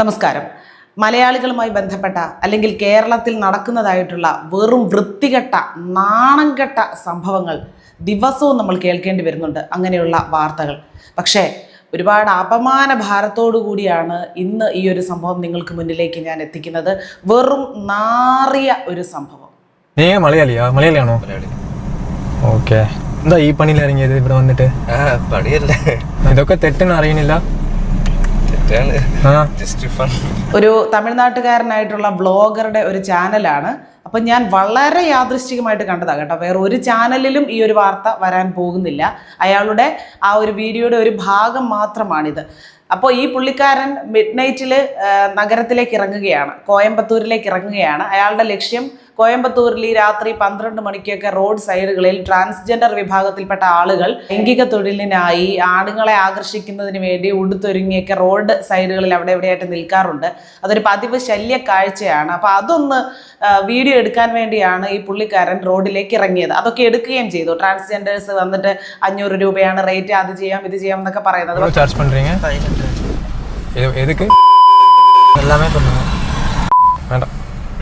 നമസ്കാരം. മലയാളികളുമായി ബന്ധപ്പെട്ട അല്ലെങ്കിൽ കേരളത്തിൽ നടക്കുന്നതായിട്ടുള്ള വെറും വൃത്തികെട്ട നാണം കെട്ട സംഭവങ്ങൾ ദിവസവും നമ്മൾ കേൾക്കേണ്ടി വരുന്നുണ്ട്. അങ്ങനെയുള്ള വാർത്തകൾ. പക്ഷേ ഒരുപാട് അപമാന ഭാരത്തോടു കൂടിയാണ് ഇന്ന് ഈ ഒരു സംഭവം നിങ്ങൾക്ക് മുന്നിലേക്ക് ഞാൻ എത്തിക്കുന്നത്. വെറും നാറിയ ഒരു സംഭവം. നീ മലയാളിയാ? മലയാളിയാണോ? ഓക്കെ. എന്താ ഈ പണിയിൽ ഇറങ്ങിയത്? ഇവിടെ വന്നിട്ട്? പണിയല്ലേ. ഇതൊക്കെ തെറ്റെന്ന് അറിയണില്ല തെറ്റാണ് ആ ജസ്റ്റ് ഫൺ ഒരു തമിഴ്നാട്ടുകാരനായിട്ടുള്ള ബ്ലോഗറുടെ ഒരു ചാനലാണ്. അപ്പം ഞാൻ വളരെ യാദൃശ്ചികമായിട്ട് കണ്ടതാ കേട്ടോ. വേറെ ഒരു ചാനലിലും ഈ ഒരു വാർത്ത വരാൻ പോകുന്നില്ല. അയാളുടെ ആ ഒരു വീഡിയോയുടെ ഒരു ഭാഗം മാത്രമാണിത്. അപ്പോൾ ഈ പുള്ളിക്കാരൻ മിഡ് നൈറ്റിൽ നഗരത്തിലേക്ക് ഇറങ്ങുകയാണ്. കോയമ്പത്തൂരിലേക്ക് ഇറങ്ങുകയാണ്. അയാളുടെ ലക്ഷ്യം കോയമ്പത്തൂരിൽ ഈ രാത്രി പന്ത്രണ്ട് മണിക്കൊക്കെ റോഡ് സൈഡുകളിൽ ട്രാൻസ്ജെൻഡർ വിഭാഗത്തിൽപ്പെട്ട ആളുകൾ ലൈംഗിക തൊഴിലിനായി ആണുങ്ങളെ ആകർഷിക്കുന്നതിന് വേണ്ടി ഉടുത്തൊരുങ്ങിയൊക്കെ റോഡ് സൈഡുകളിൽ അവിടെ എവിടെയായിട്ട് നിൽക്കാറുണ്ട് അതൊരു പതിവ് ശല്യ കാഴ്ചയാണ് അപ്പോൾ അതൊന്ന് ആ, വീഡിയോ എടുക്കാൻ വേണ്ടിയാണ് ഈ പുള്ളിക്കാരൻ റോഡിലേക്ക് ഇറങ്ങിയത് അതൊക്കെ എടുക്കുകയും ചെയ്തു ട്രാൻസ്ജെൻഡേഴ്സ് വന്നിട്ട് അഞ്ഞൂറ് രൂപയാണ് റേറ്റ് അത് ചെയ്യാം ഇത് ചെയ്യാം എന്നൊക്കെ പറയുന്നത് எவ்வளோ சார்ஜ் பண்ணுறீங்க எது எதுக்கு எல்லாமே பண்ணுங்க வேண்டாம்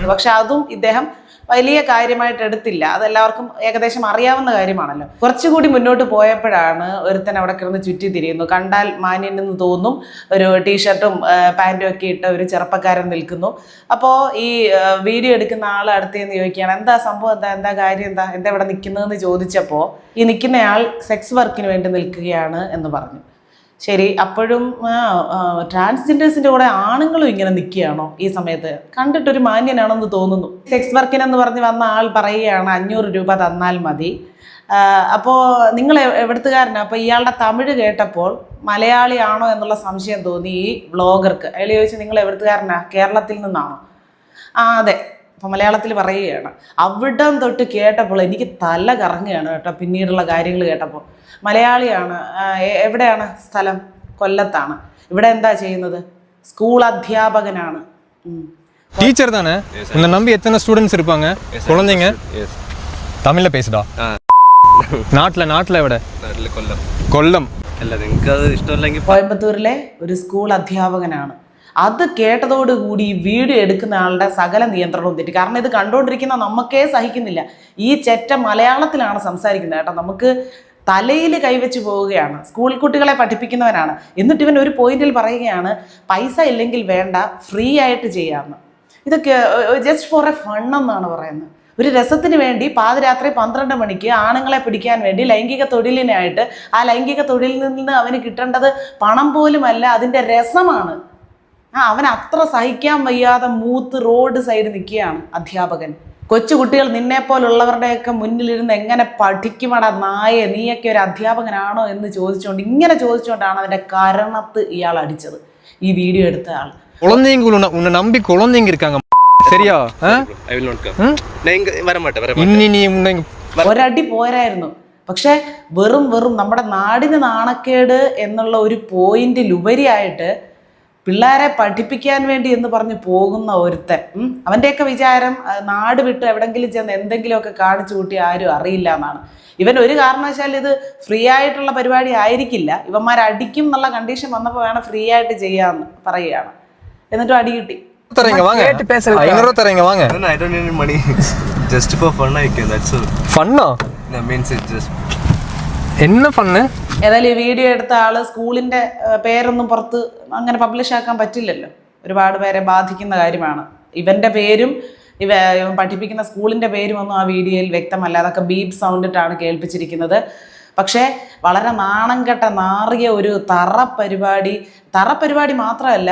പക്ഷെ അതും ഇദ്ദേഹം വലിയ കാര്യമായിട്ട് എടുത്തില്ല. അതെല്ലാവർക്കും ഏകദേശം അറിയാവുന്ന കാര്യമാണല്ലോ. കുറച്ചുകൂടി മുന്നോട്ട് പോയപ്പോഴാണ് ഒരുത്തൻ അവിടെ കിടന്ന് ചുറ്റി തിരിയുന്നു. കണ്ടാൽ മാന്യനെന്ന് തോന്നും. ഒരു ടീഷർട്ടും പാന്റും ഒക്കെ ഇട്ട് ഒരു ചെറുപ്പക്കാരൻ നിൽക്കുന്നു. അപ്പോൾ ഈ വീഡിയോ എടുക്കുന്ന ആൾ അടുത്തേന്ന് ചോദിക്കുകയാണ് എന്താ സംഭവം? എന്താ എന്താ കാര്യം? എന്താ എന്താ ഇവിടെ നിൽക്കുന്നതെന്ന് ചോദിച്ചപ്പോൾ ഈ നിൽക്കുന്നയാൾ സെക്സ് വർക്കിന് വേണ്ടി നിൽക്കുകയാണ് എന്ന് പറഞ്ഞു. ശരി അപ്പോഴും ട്രാൻസ്ജെൻഡേഴ്സിന്റെ കൂടെ ആണുങ്ങളും ഇങ്ങനെ നിൽക്കുകയാണോ ഈ സമയത്ത്? കണ്ടിട്ടൊരു മാന്യനാണെന്ന് തോന്നുന്നു. സെക്സ് വർക്കിനെന്ന് പറഞ്ഞ് വന്ന ആൾ പറയുകയാണ് അഞ്ഞൂറ് രൂപ തന്നാൽ മതി. അപ്പോൾ നിങ്ങൾ എവിടത്തുകാരനാണ് എവിടുത്തുകാരനാ? അപ്പോൾ ഇയാളുടെ തമിഴ് കേട്ടപ്പോൾ മലയാളിയാണോ എന്നുള്ള സംശയം തോന്നി ഈ വ്ളോഗർക്ക് അയാൾ ചോദിച്ചു നിങ്ങൾ എവിടത്തുകാരനാണ് കേരളത്തിൽ നിന്നാണോ? ആ അതെ. ഇപ്പം മലയാളത്തിൽ പറയുകയാണ്. അവിടം തൊട്ട് കേട്ടപ്പോൾ എനിക്ക് തല കറങ്ങുകയാണ് കേട്ടോ പിന്നീടുള്ള കാര്യങ്ങൾ കേട്ടപ്പോൾ. മലയാളിയാണ് എവിടെയാണ് സ്ഥലം? കൊല്ലത്താണ്. ഇവിടെ എന്താ ചെയ്യുന്നത്? സ്കൂൾ അധ്യാപകനാണ്. ടീച്ചർ തന്നെ നമ്പി நம்பி സ്റ്റുഡൻസ് ஸ்டூடெண்ட்ஸ் இருப்பாங்க குழந்தைங்க தமிழ்ல பேசுடா നാട്ടിലെ നാട്ടിലെ എവിടെ? കൊല്ലം. കൊല്ലം. അല്ല നിങ്ങൾക്ക് അത് ഇഷ്ടമല്ലെങ്കിൽ കോയമ്പത്തൂരിലെ ഒരു സ്കൂൾ അധ്യാപകനാണ്. അത് കേട്ടതോടുകൂടി വീഡിയോ എടുക്കുന്ന ആളുടെ സകല നിയന്ത്രണവും തെറ്റി. കാരണം ഇത് കണ്ടുകൊണ്ടിരിക്കുന്ന നമുക്കേ സഹിക്കുന്നില്ല. ഈ ചെറ്റ മലയാളത്തിലാണ് സംസാരിക്കുന്നത് കേട്ടോ. നമുക്ക് തലയിൽ കൈവച്ച് പോവുകയാണ്. സ്കൂൾ കുട്ടികളെ പഠിപ്പിക്കുന്നവനാണ് എന്നിട്ട് ഇവൻ ഒരു പോയിന്റിൽ പറയുകയാണ് പൈസ ഇല്ലെങ്കിൽ വേണ്ട ഫ്രീ ആയിട്ട് ചെയ്യാമെന്ന് ഇതൊക്കെ ജസ്റ്റ് ഫോർ എ ഫൺ എന്നാണ് പറയുന്നത്. ഒരു രസത്തിന് വേണ്ടി പാതിരാത്രി പന്ത്രണ്ട് മണിക്ക് ആണുങ്ങളെ പിടിക്കാൻ വേണ്ടി ലൈംഗിക തൊഴിലിനായിട്ട് ആ ലൈംഗിക തൊഴിലിൽ നിന്ന് അവന് കിട്ടേണ്ടത് പണം പോലുമല്ല അതിന്റെ രസമാണ്. ആ അവൻ അത്ര സഹിക്കാൻ വയ്യാതെ മൂത്ത് റോഡ് സൈഡ് നിൽക്കുകയാണ് അധ്യാപകൻ കൊച്ചു കുട്ടികൾ നിന്നെ പോലുള്ളവരുടെയൊക്കെ മുന്നിലിരുന്ന് എങ്ങനെ പഠിക്കുമടാ നായ നീയൊക്കെ ഒരു അധ്യാപകനാണോ എന്ന് ചോദിച്ചുകൊണ്ട് ഇങ്ങനെ ചോദിച്ചുകൊണ്ടാണ് അവൻ്റെ കരണത്ത് ഇയാൾ അടിച്ചത് ഈ വീഡിയോ എടുത്ത ആൾ குழந்தைங்க உன்னை உன்னை நம்பி குழந்தைங்க இருக்காங்க சரியா ஆ? ഐ വിൽ നോട്ട് കം ம்? ഞാൻ ഇങ്ങ- വരമാട്ടെ വരമാട്ടെ இன்னி நீ உன்னை ഒരടി പോരായിരുന്നു പക്ഷെ വെറും വെറും നമ്മുടെ നാടിന് നാണക്കേട് എന്നുള്ള ഒരു പോയിന്റിലുപരിയായിട്ട് പിള്ളേരെ പഠിപ്പിക്കാൻ വേണ്ടി എന്ന് പറഞ്ഞ് പോകുന്ന ഒരുത്തൻ അവന്റെയൊക്കെ വിചാരം നാട് വിട്ട് എവിടെങ്കിലും ചെന്ന് എന്തെങ്കിലുമൊക്കെ കാണിച്ചു കൂട്ടി ആരും അറിയില്ല എന്നാണ്. ഇവൻ ഒരു കാരണവശാൽ ഇത് ഫ്രീ ആയിട്ടുള്ള പരിപാടി ആയിരിക്കില്ല. ഇവന്മാർ അടിക്കും എന്നുള്ള കണ്ടീഷൻ വന്നപ്പോൾ വേണം ഫ്രീ ആയിട്ട് ചെയ്യാന്ന് പറയുകയാണ്. എന്നിട്ടും അടി കിട്ടി. മണി ജസ്റ്റ് ഫോർ ഫൺ ഫണ്ണോ മീൻസ് ജസ്റ്റ് എന്ന ഫണ്ണ് ഏതായാലും ഈ വീഡിയോ എടുത്ത ആൾ സ്കൂളിന്റെ പേരൊന്നും പുറത്ത് അങ്ങനെ പബ്ലിഷ് ആക്കാൻ പറ്റില്ലല്ലോ. ഒരുപാട് പേരെ ബാധിക്കുന്ന കാര്യമാണ്. ഇവന്റെ പേരും ഇവ പഠിപ്പിക്കുന്ന സ്കൂളിന്റെ പേരും ഒന്നും ആ വീഡിയോയിൽ വ്യക്തമല്ല. അതൊക്കെ ബീപ് സൗണ്ടിട്ടാണ് കേൾപ്പിച്ചിരിക്കുന്നത്. പക്ഷേ വളരെ നാണം കെട്ട നാറിയ ഒരു തറ പരിപാടി തറ പരിപാടി മാത്രമല്ല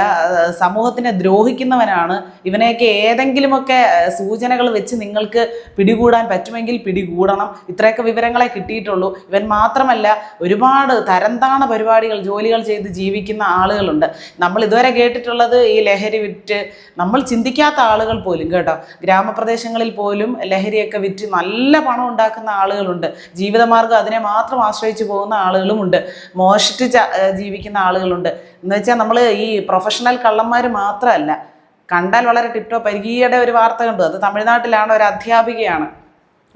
സമൂഹത്തിനെ ദ്രോഹിക്കുന്നവനാണ്. ഇവനെയൊക്കെ ഏതെങ്കിലുമൊക്കെ സൂചനകൾ വെച്ച് നിങ്ങൾക്ക് പിടികൂടാൻ പറ്റുമെങ്കിൽ പിടികൂടണം. ഇത്രയൊക്കെ വിവരങ്ങളെ കിട്ടിയിട്ടുള്ളൂ. ഇവൻ മാത്രമല്ല ഒരുപാട് തരംതാണ പരിപാടികൾ ജോലികൾ ചെയ്ത് ജീവിക്കുന്ന ആളുകളുണ്ട്. നമ്മൾ ഇതുവരെ കേട്ടിട്ടുള്ളത് ഈ ലഹരി വിറ്റ് നമ്മൾ ചിന്തിക്കാത്ത ആളുകൾ പോലും കേട്ടോ. ഗ്രാമപ്രദേശങ്ങളിൽ പോലും ലഹരിയൊക്കെ വിറ്റ് നല്ല പണം ഉണ്ടാക്കുന്ന ആളുകളുണ്ട്. ജീവിതമാർഗം അതിനെ മാത്രം മാത്രം ആശ്രയിച്ചു പോകുന്ന ആളുകളുമുണ്ട്. മോഷ്ടിച്ച് ജീവിക്കുന്ന ആളുകളുണ്ട്. എന്ന് വെച്ചാൽ നമ്മൾ ഈ പ്രൊഫഷണൽ കള്ളന്മാർ മാത്രമല്ല കണ്ടാൽ വളരെ ടിപ്റ്റോ പരിഗീയുടെ ഒരു വാർത്ത കണ്ടു. അത് തമിഴ്നാട്ടിലാണ് ഒരു അധ്യാപികയാണ്.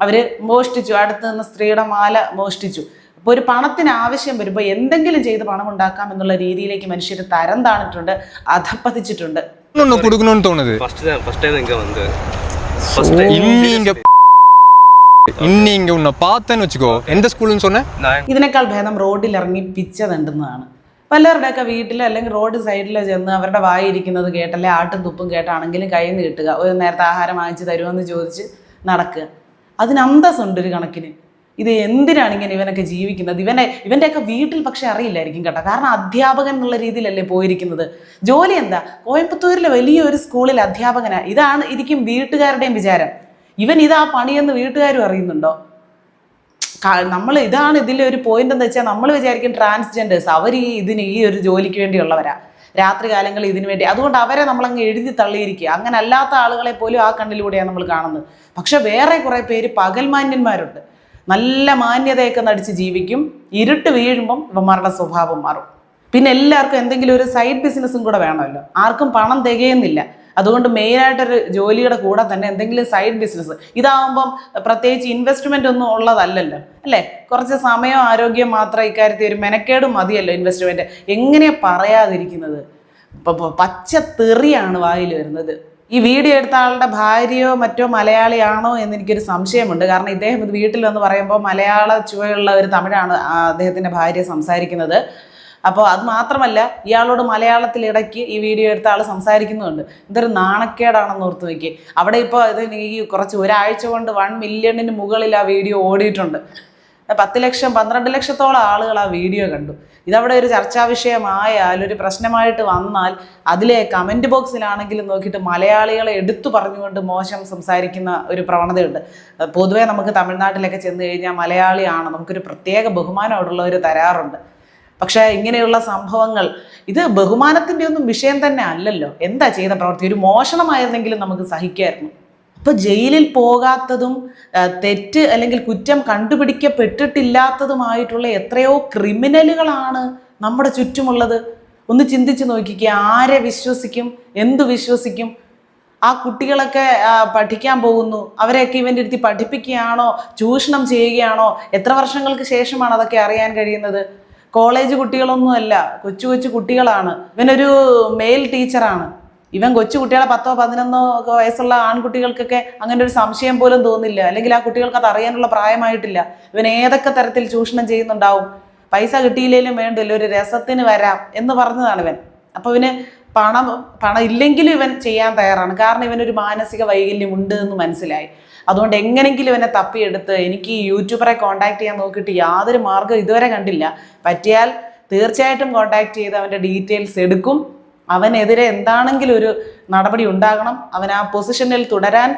അവർ മോഷ്ടിച്ചു. അടുത്ത് നിന്ന് സ്ത്രീയുടെ മാല മോഷ്ടിച്ചു. അപ്പോൾ ഒരു പണത്തിന് ആവശ്യം വരുമ്പോൾ എന്തെങ്കിലും ചെയ്ത് പണം ഉണ്ടാക്കാം എന്നുള്ള രീതിയിലേക്ക് മനുഷ്യർ തരം താണിട്ടുണ്ട് അധപ്പതിച്ചിട്ടുണ്ട് ഫസ്റ്റ് ടൈം ഫസ്റ്റ് ടൈം இன்னி இங்க உன்னை பார்த்தேன்னு வச்சுக்கோ எந்த ஸ்கூல்னு சொன்னேன் நான் ഇതിനേക്കാൾ ഭേദം റോഡിൽ ഇറങ്ങി പിച്ച തണ്ടുന്നതാണ് പലരുടെയൊക്കെ വീട്ടിൽ അല്ലെങ്കിൽ റോഡ് സൈഡിൽ ചെന്ന് അവരുടെ വായിരിക്കുന്നത് കേട്ടല്ലേ ആട്ടും തുപ്പും കേട്ടാണെങ്കിലും കയ്യിൽ നിന്ന് കിട്ടുക ഒരു നേരത്തെ ആഹാരം വാങ്ങിച്ച് തരുമെന്ന് ചോദിച്ച് നടക്കുക അതിന് അന്തസ്സുണ്ട് ഒരു കണക്കിന് ഇത് എന്തിനാണ് ഇങ്ങനെ ഇവനൊക്കെ ജീവിക്കുന്നത് ഇവനെ ഇവൻ്റെയൊക്കെ വീട്ടിൽ പക്ഷെ അറിയില്ലായിരിക്കും കേട്ടോ കാരണം അധ്യാപകൻ എന്നുള്ള രീതിയിലല്ലേ പോയിരിക്കുന്നത് ജോലി എന്താ കോയമ്പത്തൂരിലെ വലിയൊരു സ്കൂളിൽ അധ്യാപകനാ ഇതാണ് ഇരിക്കും വീട്ടുകാരുടെയും വിചാരം ഇവൻ ഇതാ പണിയെന്ന് വീട്ടുകാരും അറിയുന്നുണ്ടോ? നമ്മൾ ഇതാണ് ഇതിലെ ഒരു പോയിന്റ് എന്ന് വെച്ചാൽ നമ്മൾ വിചാരിക്കും ട്രാൻസ്ജെൻഡേഴ്സ് അവർ ഈ ഇതിന് ഈ ഒരു ജോലിക്ക് വേണ്ടിയുള്ളവരാ. രാത്രി കാലങ്ങളിൽ ഇതിനു വേണ്ടി. അതുകൊണ്ട് അവരെ നമ്മളങ്ങ് എഴുതി തള്ളിയിരിക്കുക. അങ്ങനെ അല്ലാത്ത ആളുകളെ പോലും ആ കണ്ണിലൂടെയാണ് നമ്മൾ കാണുന്നത്. പക്ഷെ വേറെ കുറേ പേര് പകൽമാന്യന്മാരുണ്ട് നല്ല മാന്യതയൊക്കെ നടിച്ച് ജീവിക്കും. ഇരുട്ട് വീഴുമ്പം ഇവന്മാരുടെ സ്വഭാവം മാറും. പിന്നെ എല്ലാവർക്കും എന്തെങ്കിലും ഒരു സൈഡ് ബിസിനസ്സും കൂടെ വേണമല്ലോ. ആർക്കും പണം തികയുന്നില്ല. അതുകൊണ്ട് മെയിനായിട്ടൊരു ജോലിയുടെ കൂടെ തന്നെ എന്തെങ്കിലും സൈഡ് ബിസിനസ് ഇതാവുമ്പം പ്രത്യേകിച്ച് ഇൻവെസ്റ്റ്മെന്റ് ഒന്നും ഉള്ളതല്ലല്ലോ. അല്ലേ? കുറച്ച് സമയം ആരോഗ്യം മാത്രം ഇക്കാര്യത്തിൽ ഒരു മെനക്കേടും മതിയല്ലോ ഇൻവെസ്റ്റ്മെന്റ് എങ്ങനെ പറയാതിരിക്കുന്നത്? ഇപ്പൊ പച്ച തെറിയാണ് വായിൽ വരുന്നത്. ഈ വീഡിയോ എടുത്ത ആളുടെ ഭാര്യയോ മറ്റോ മലയാളിയാണോ എന്ന് എനിക്കൊരു സംശയമുണ്ട്. കാരണം ഇദ്ദേഹം ഇത് വീട്ടിൽ വന്ന് പറയുമ്പോൾ മലയാള ചുവയുള്ള ഒരു തമിഴാണ് അദ്ദേഹത്തിന്റെ ഭാര്യ സംസാരിക്കുന്നത്. അപ്പോൾ അത് മാത്രമല്ല ഇയാളോട് മലയാളത്തിൽ ഇടയ്ക്ക് ഈ വീഡിയോ എടുത്ത ആൾ സംസാരിക്കുന്നുണ്ട്. ഇതൊരു നാണക്കേടാണെന്ന് ഓർത്ത് നോക്കി അവിടെ ഇപ്പോൾ ഇത് ഈ കുറച്ച് ഒരാഴ്ച കൊണ്ട് വൺ മില്യണിന് മുകളിൽ ആ വീഡിയോ ഓടിയിട്ടുണ്ട്. പത്ത് ലക്ഷം പന്ത്രണ്ട് ലക്ഷത്തോളം ആളുകൾ ആ വീഡിയോ കണ്ടു. ഇതവിടെ ഒരു ചർച്ചാ വിഷയമായാൽ ഒരു പ്രശ്നമായിട്ട് വന്നാൽ അതിലെ കമന്റ് ബോക്സിലാണെങ്കിലും നോക്കിയിട്ട് മലയാളികളെ എടുത്തു പറഞ്ഞുകൊണ്ട് മോശം സംസാരിക്കുന്ന ഒരു പ്രവണതയുണ്ട്. പൊതുവേ നമുക്ക് തമിഴ്നാട്ടിലൊക്കെ ചെന്ന് കഴിഞ്ഞാൽ മലയാളിയാണ്. നമുക്കൊരു പ്രത്യേക ബഹുമാനം അവിടെയുള്ളവർ തരാറുണ്ട്. പക്ഷേ ഇങ്ങനെയുള്ള സംഭവങ്ങൾ ഇത് ബഹുമാനത്തിന്റെ ഒന്നും വിഷയം തന്നെ അല്ലല്ലോ. എന്താ ചെയ്ത പ്രവൃത്തി? ഒരു മോഷണമായിരുന്നെങ്കിലും നമുക്ക് സഹിക്കായിരുന്നു. അപ്പോൾ ജയിലിൽ പോകാത്തതും തെറ്റ് അല്ലെങ്കിൽ കുറ്റം കണ്ടുപിടിക്കപ്പെട്ടിട്ടില്ലാത്തതുമായിട്ടുള്ള എത്രയോ ക്രിമിനലുകളാണ് നമ്മുടെ ചുറ്റുമുള്ളത്. ഒന്ന് ചിന്തിച്ച് നോക്കിക്കുക ആരെ വിശ്വസിക്കും എന്തു വിശ്വസിക്കും? ആ കുട്ടികളൊക്കെ പഠിക്കാൻ പോകുന്നു. അവരെയൊക്കെ ഇവന്റെ അടുത്ത് പഠിപ്പിക്കുകയാണോ? ചൂഷണം ചെയ്യുകയാണോ? എത്ര വർഷങ്ങൾക്ക് ശേഷമാണ് അതൊക്കെ അറിയാൻ കഴിയുന്നത്? കോളേജ് കുട്ടികളൊന്നുമല്ല കൊച്ചു കൊച്ചു കുട്ടികളാണ്. ഇവനൊരു മെയിൽ ടീച്ചറാണ് ഇവൻ കൊച്ചു കുട്ടികളെ പത്തോ പതിനൊന്നോ ഒക്കെ വയസ്സുള്ള ആൺകുട്ടികൾക്കൊക്കെ അങ്ങനെ ഒരു സംശയം പോലും തോന്നില്ല. അല്ലെങ്കിൽ ആ കുട്ടികൾക്ക് അത് അറിയാനുള്ള പ്രായമായിട്ടില്ല. ഇവൻ ഏതൊക്കെ തരത്തിൽ ചൂഷണം ചെയ്യുന്നുണ്ടാവും? പൈസ കിട്ടിയില്ലെങ്കിലും വേണ്ടില്ല ഒരു രസത്തിന് വരാം എന്ന് പറഞ്ഞതാണ് ഇവൻ. അപ്പോൾ ഇവന് പണം പണം ഇല്ലെങ്കിലും ഇവൻ ചെയ്യാൻ തയ്യാറാണ്. കാരണം ഇവനൊരു മാനസിക വൈകല്യം ഉണ്ട് എന്ന് മനസ്സിലായി. അതുകൊണ്ട് എങ്ങനെങ്കിലും ഇവനെ തപ്പിയെടുത്ത് എനിക്ക് ഈ യൂട്യൂബറെ കോൺടാക്ട് ചെയ്യാൻ നോക്കിയിട്ട് യാതൊരു മാർഗ്ഗം ഇതുവരെ കണ്ടില്ല പറ്റിയാൽ തീർച്ചയായിട്ടും കോൺടാക്ട് ചെയ്ത് അവൻ്റെ ഡീറ്റെയിൽസ് എടുക്കും അവനെതിരെ എന്താണെങ്കിലും ഒരു നടപടി ഉണ്ടാകണം അവൻ ആ പൊസിഷനിൽ തുടരാൻ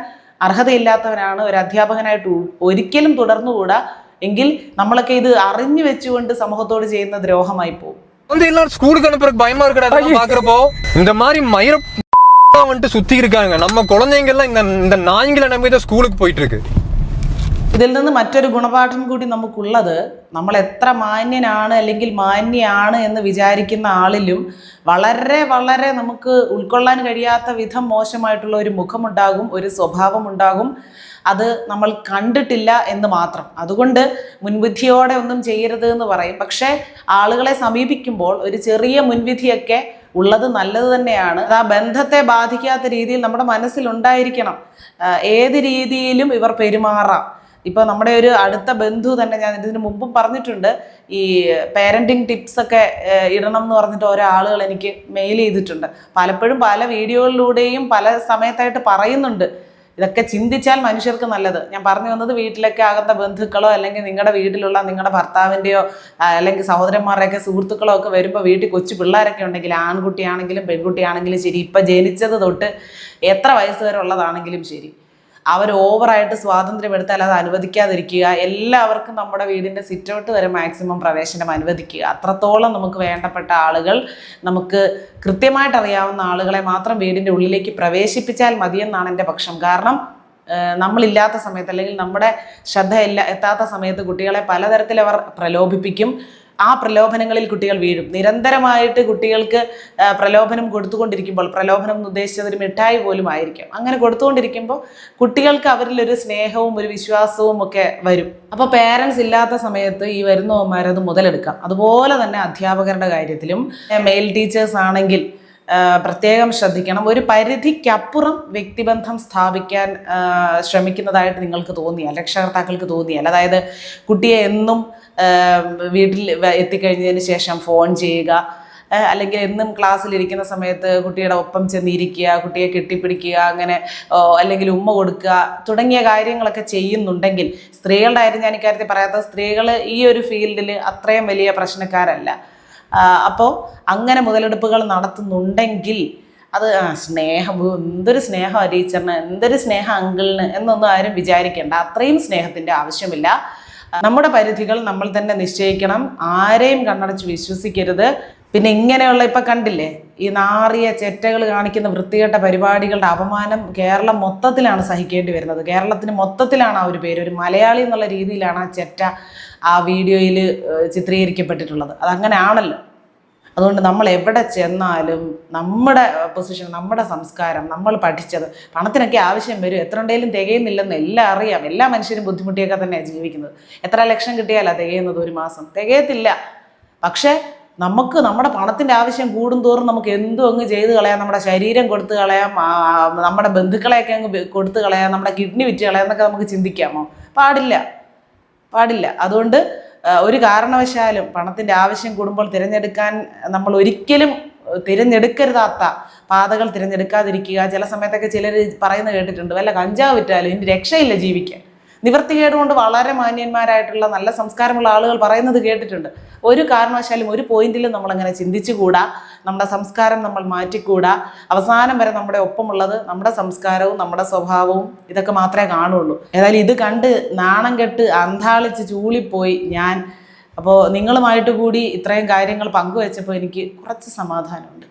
അർഹതയില്ലാത്തവനാണ് ഒരു അധ്യാപകനായിട്ട് ഒ- ഒരിക്കലും തുടർന്നുകൂടാ എങ്കിൽ നമ്മളൊക്കെ ഇത് അറിഞ്ഞു വെച്ചുകൊണ്ട് സമൂഹത്തോട് ചെയ്യുന്ന ദ്രോഹമായി പോകും வந்து எல்லாரும் ஸ்கூலுக்கு அனுப்புறதுக்கு பயமா இருக்கடா இதெல்லாம் பாக்குறப்போ இந்த மாதிரி மயிர வந்துட்டு சுத்தி இருக்காங்க நம்ம குழந்தைங்க எல்லாம் இந்த இந்த நாய்களை நம்பி தான் ஸ்கூலுக்கு போயிட்டு இருக்கு ഇതിൽ നിന്ന് മറ്റൊരു ഗുണപാഠം കൂടി നമുക്കുള്ളത് നമ്മൾ എത്ര മാന്യനാണ് അല്ലെങ്കിൽ മാന്യാണ് എന്ന് വിചാരിക്കുന്ന ആളിലും വളരെ വളരെ നമുക്ക് ഉൾക്കൊള്ളാൻ കഴിയാത്ത വിധം മോശമായിട്ടുള്ള ഒരു മുഖമുണ്ടാകും ഒരു സ്വഭാവം ഉണ്ടാകും അത് നമ്മൾ കണ്ടിട്ടില്ല എന്ന് മാത്രം അതുകൊണ്ട് മുൻവിധിയോടെ ഒന്നും ചെയ്യരുത് എന്ന് പറയും പക്ഷേ ആളുകളെ സമീപിക്കുമ്പോൾ ഒരു ചെറിയ മുൻവിധിയൊക്കെ ഉള്ളത് നല്ലത് തന്നെയാണ്. ആ ബന്ധത്തെ ബാധിക്കാത്ത രീതിയിൽ നമ്മുടെ മനസ്സിലുണ്ടായിരിക്കണം ഏത് രീതിയിലും ഇവർ പെരുമാറാം. ഇപ്പോൾ നമ്മുടെ ഒരു അടുത്ത ബന്ധു തന്നെ ഞാൻ ഇതിന് മുമ്പും പറഞ്ഞിട്ടുണ്ട്. ഈ പേരന്റിങ് ടിപ്സ് ഒക്കെ ഇടണം എന്ന് പറഞ്ഞിട്ട് ഓരോ ആളുകൾ എനിക്ക് മെയിൽ ചെയ്തിട്ടുണ്ട്. പലപ്പോഴും പല വീഡിയോകളിലൂടെയും പല സമയത്തായിട്ട് പറയുന്നുണ്ട്. ഇതൊക്കെ ചിന്തിച്ചാൽ മനുഷ്യർക്ക് നല്ലത്. ഞാൻ പറഞ്ഞു വന്നത് വീട്ടിലൊക്കെ ആകുന്ന ബന്ധുക്കളോ അല്ലെങ്കിൽ നിങ്ങളുടെ വീട്ടിലുള്ള നിങ്ങളുടെ ഭർത്താവിന്റെയോ അല്ലെങ്കിൽ സഹോദരന്മാരുടെയൊക്കെ സുഹൃത്തുക്കളോ ഒക്കെ വരുമ്പോൾ വീട്ടിൽ കൊച്ചു പിള്ളേരൊക്കെ ഉണ്ടെങ്കിൽ ആൺകുട്ടിയാണെങ്കിലും പെൺകുട്ടിയാണെങ്കിലും ശരി ഇപ്പം ജനിച്ചത് തൊട്ട് എത്ര വയസ്സ് വരെ ഉള്ളതാണെങ്കിലും ശരി. അവർ ഓവറായിട്ട് സ്വാതന്ത്ര്യം എടുത്താൽ അത് അനുവദിക്കാതിരിക്കുക. എല്ലാവർക്കും നമ്മുടെ വീടിന്റെ സിറ്റൗട്ട് വരെ മാക്സിമം പ്രവേശനം അനുവദിക്കുക. അത്രത്തോളം നമുക്ക് വേണ്ടപ്പെട്ട ആളുകൾ നമുക്ക് കൃത്യമായിട്ട് അറിയാവുന്ന ആളുകളെ മാത്രം വീടിന്റെ ഉള്ളിലേക്ക് പ്രവേശിപ്പിച്ചാൽ മതിയെന്നാണ് എന്റെ പക്ഷം. കാരണം നമ്മളില്ലാത്ത സമയത്ത് അല്ലെങ്കിൽ നമ്മുടെ ശ്രദ്ധ എല്ലാ എത്താത്ത സമയത്ത് കുട്ടികളെ പലതരത്തിൽ അവർ പ്രലോഭിപ്പിക്കും. ആ പ്രലോഭനങ്ങളിൽ കുട്ടികൾ വീഴും. നിരന്തരമായിട്ട് കുട്ടികൾക്ക് പ്രലോഭനം കൊടുത്തുകൊണ്ടിരിക്കുമ്പോൾ പ്രലോഭനം എന്ന് ഉദ്ദേശിച്ചത് ഒരു മിഠായി പോലും ആയിരിക്കും. അങ്ങനെ കൊടുത്തുകൊണ്ടിരിക്കുമ്പോൾ കുട്ടികൾക്ക് അവരിൽ ഒരു സ്നേഹവും ഒരു വിശ്വാസവും ഒക്കെ വരും. അപ്പോൾ പേരൻസ് ഇല്ലാത്ത സമയത്ത് ഈ വരുന്നവന്മാരത് മുതലെടുക്കാം. അതുപോലെ തന്നെ അധ്യാപകരുടെ കാര്യത്തിലും മെയിൽ ടീച്ചേഴ്സ് ആണെങ്കിൽ പ്രത്യേകം ശ്രദ്ധിക്കണം. ഒരു പരിധിക്കപ്പുറം വ്യക്തിബന്ധം സ്ഥാപിക്കാൻ ശ്രമിക്കുന്നതായിട്ട് നിങ്ങൾക്ക് തോന്നിയാൽ രക്ഷകർത്താക്കൾക്ക് തോന്നിയാൽ അതായത് കുട്ടിയെ എന്നും വീട്ടിൽ എത്തിക്കഴിഞ്ഞതിന് ശേഷം ഫോൺ ചെയ്യുക അല്ലെങ്കിൽ എന്നും ക്ലാസ്സിലിരിക്കുന്ന സമയത്ത് കുട്ടിയുടെ ഒപ്പം ചെന്നിരിക്കുക കുട്ടിയെ കെട്ടിപ്പിടിക്കുക അങ്ങനെ അല്ലെങ്കിൽ ഉമ്മ കൊടുക്കുക തുടങ്ങിയ കാര്യങ്ങളൊക്കെ ചെയ്യുന്നുണ്ടെങ്കിൽ സ്ത്രീകളുടെ കാര്യം ഞാൻ ഇക്കാര്യത്തിൽ പറയാത്ത സ്ത്രീകൾ ഈ ഒരു ഫീൽഡിൽ അത്രയും വലിയ പ്രശ്നക്കാരല്ല. അപ്പോൾ അങ്ങനെ മുതലെടുപ്പുകൾ നടത്തുന്നുണ്ടെങ്കിൽ അത് സ്നേഹം എന്തൊരു സ്നേഹം ടീച്ചറിന് എന്തൊരു സ്നേഹം അങ്കിളിന് എന്നൊന്നും ആരും വിചാരിക്കേണ്ട. അത്രയും സ്നേഹത്തിന്റെ ആവശ്യമില്ല. നമ്മുടെ പരിധികൾ നമ്മൾ തന്നെ നിശ്ചയിക്കണം. ആരെയും കണ്ണടച്ച് വിശ്വസിക്കരുത്. പിന്നെ ഇങ്ങനെയുള്ള ഇപ്പം കണ്ടില്ലേ ഈ നാറിയ ചെറ്റകൾ കാണിക്കുന്ന വൃത്തികെട്ട പരിപാടികളുടെ അപമാനം കേരളം മൊത്തത്തിലാണ് സഹിക്കേണ്ടി വരുന്നത്. കേരളത്തിന് മൊത്തത്തിലാണ് ആ ഒരു പേര്. ഒരു മലയാളി എന്നുള്ള രീതിയിലാണ് ആ ചെറ്റ ആ വീഡിയോയിൽ ചിത്രീകരിക്കപ്പെട്ടിട്ടുള്ളത്. അതങ്ങനെയാണല്ലോ അതുകൊണ്ട് നമ്മൾ എവിടെ ചെന്നാലും നമ്മുടെ പൊസിഷൻ നമ്മുടെ സംസ്കാരം നമ്മൾ പഠിച്ചത് പണത്തിനൊക്കെ ആവശ്യം വരും. എത്ര ഉണ്ടെങ്കിലും തികയുന്നില്ലെന്ന് എല്ലാം അറിയാം. എല്ലാ മനുഷ്യരും ബുദ്ധിമുട്ടിയൊക്കെ തന്നെയാണ് ജീവിക്കുന്നത്. എത്ര ലക്ഷം കിട്ടിയാലാണ് തികയുന്നത് ഒരു മാസം? തികയത്തില്ല. പക്ഷേ നമുക്ക് നമ്മുടെ പണത്തിന്റെ ആവശ്യം കൂടുന്തോറും നമുക്ക് എന്തും അങ്ങ് ചെയ്ത് കളയാം. നമ്മുടെ ശരീരം കൊടുത്തു കളയാം. നമ്മുടെ ബന്ധുക്കളെയൊക്കെ അങ്ങ് കൊടുത്ത് കളയാം. നമ്മുടെ കിഡ്നി വിറ്റ് കളയാം. എന്നൊക്കെ നമുക്ക് ചിന്തിക്കാമോ? പാടില്ല. പാടില്ല. അതുകൊണ്ട് ഒരു കാരണവശാലും പണത്തിന്റെ ആവശ്യം കൂടുമ്പോൾ തിരഞ്ഞെടുക്കാൻ നമ്മൾ ഒരിക്കലും തിരഞ്ഞെടുക്കരുതാത്ത പാതകൾ തിരഞ്ഞെടുക്കാതിരിക്കുക. ചില സമയത്തൊക്കെ ചിലർ പറയുന്നത് കേട്ടിട്ടുണ്ട്. വല്ല കഞ്ചാവ് വിറ്റാലും ഇനി രക്ഷയില്ല ജീവിക്കാൻ. നിവർത്തി കൊണ്ട് വളരെ മാന്യന്മാരായിട്ടുള്ള നല്ല സംസ്കാരമുള്ള ആളുകൾ പറയുന്നത് കേട്ടിട്ടുണ്ട്. ഒരു കാരണവശാലും ഒരു പോയിന്റിലും നമ്മൾ നമ്മളങ്ങനെ ചിന്തിച്ചുകൂടാ. നമ്മുടെ സംസ്കാരം നമ്മൾ മാറ്റിക്കൂടാ. അവസാനം വരെ നമ്മുടെ ഒപ്പമുള്ളത് നമ്മുടെ സംസ്കാരവും നമ്മുടെ സ്വഭാവവും ഇതൊക്കെ മാത്രമേ കാണുള്ളൂ. ഏതായാലും ഇത് കണ്ട് നാണം കെട്ട് അന്താളിച്ച് ചൂളിപ്പോയി ഞാൻ. അപ്പോൾ നിങ്ങളുമായിട്ട് കൂടി ഇത്രയും കാര്യങ്ങൾ പങ്കുവച്ചപ്പോൾ എനിക്ക് കുറച്ച് സമാധാനമുണ്ട്.